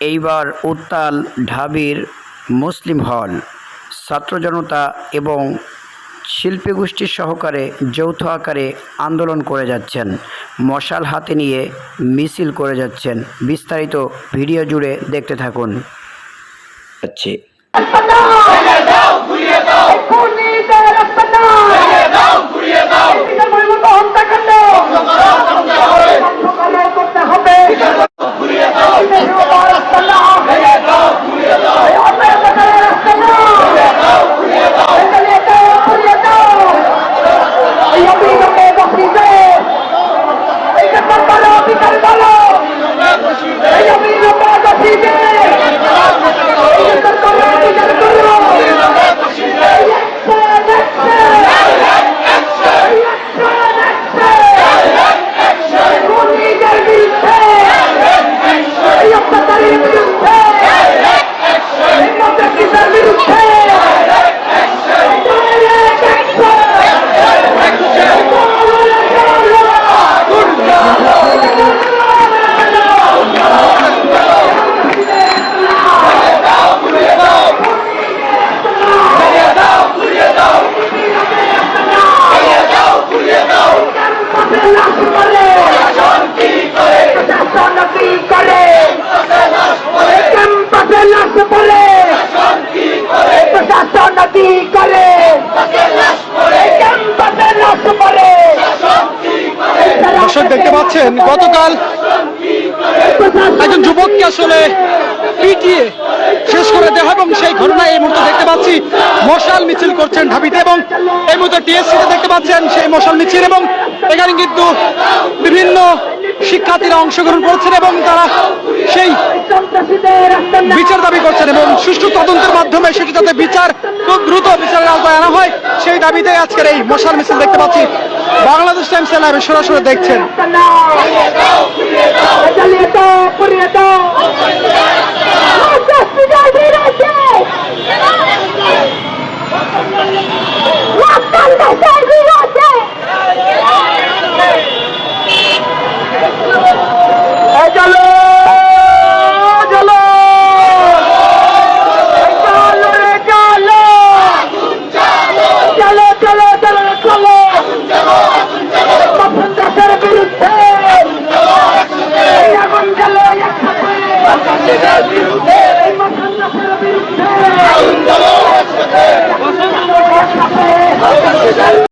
এইবার উত্তাল ঢাবির মুসলিম হল ছাত্র জনতা এবং শিল্পী গোষ্ঠীর সহকারে যৌথ আকারে আন্দোলন করে যাচ্ছেন। মশাল হাতে নিয়ে মিছিল করে যাচ্ছেন। বিস্তারিত ভিডিও জুড়ে দেখতে থাকুন। যাচ্ছে পাচ্ছেন গতকাল একজন যুবককে আসলে পিটিয়ে শেষ করে দেওয়া এবং সেই ঘটনা এই মুহূর্তে দেখতে পাচ্ছি। মশাল মিছিল করছেন ঢাবিতে এবং এই মুহূর্তে টিএসসিতে দেখতে পাচ্ছেন সেই মশাল মিছিল এবং এখানে কিন্তু বিভিন্ন শিক্ষার্থীরা অংশগ্রহণ করছেন এবং তারা সেই বিচার দাবি করছেন এবং সুষ্ঠু তদন্তের মাধ্যমে সেটি যাতে বিচার খুব দ্রুত বিচারের আওতায় আনা হয়, সেই দাবিতে আজকের এই মশাল মিছিল দেখতে পাচ্ছি। বাংলাদেশ টাইমস চ্যানেল সরাসরি দেখছেন What the?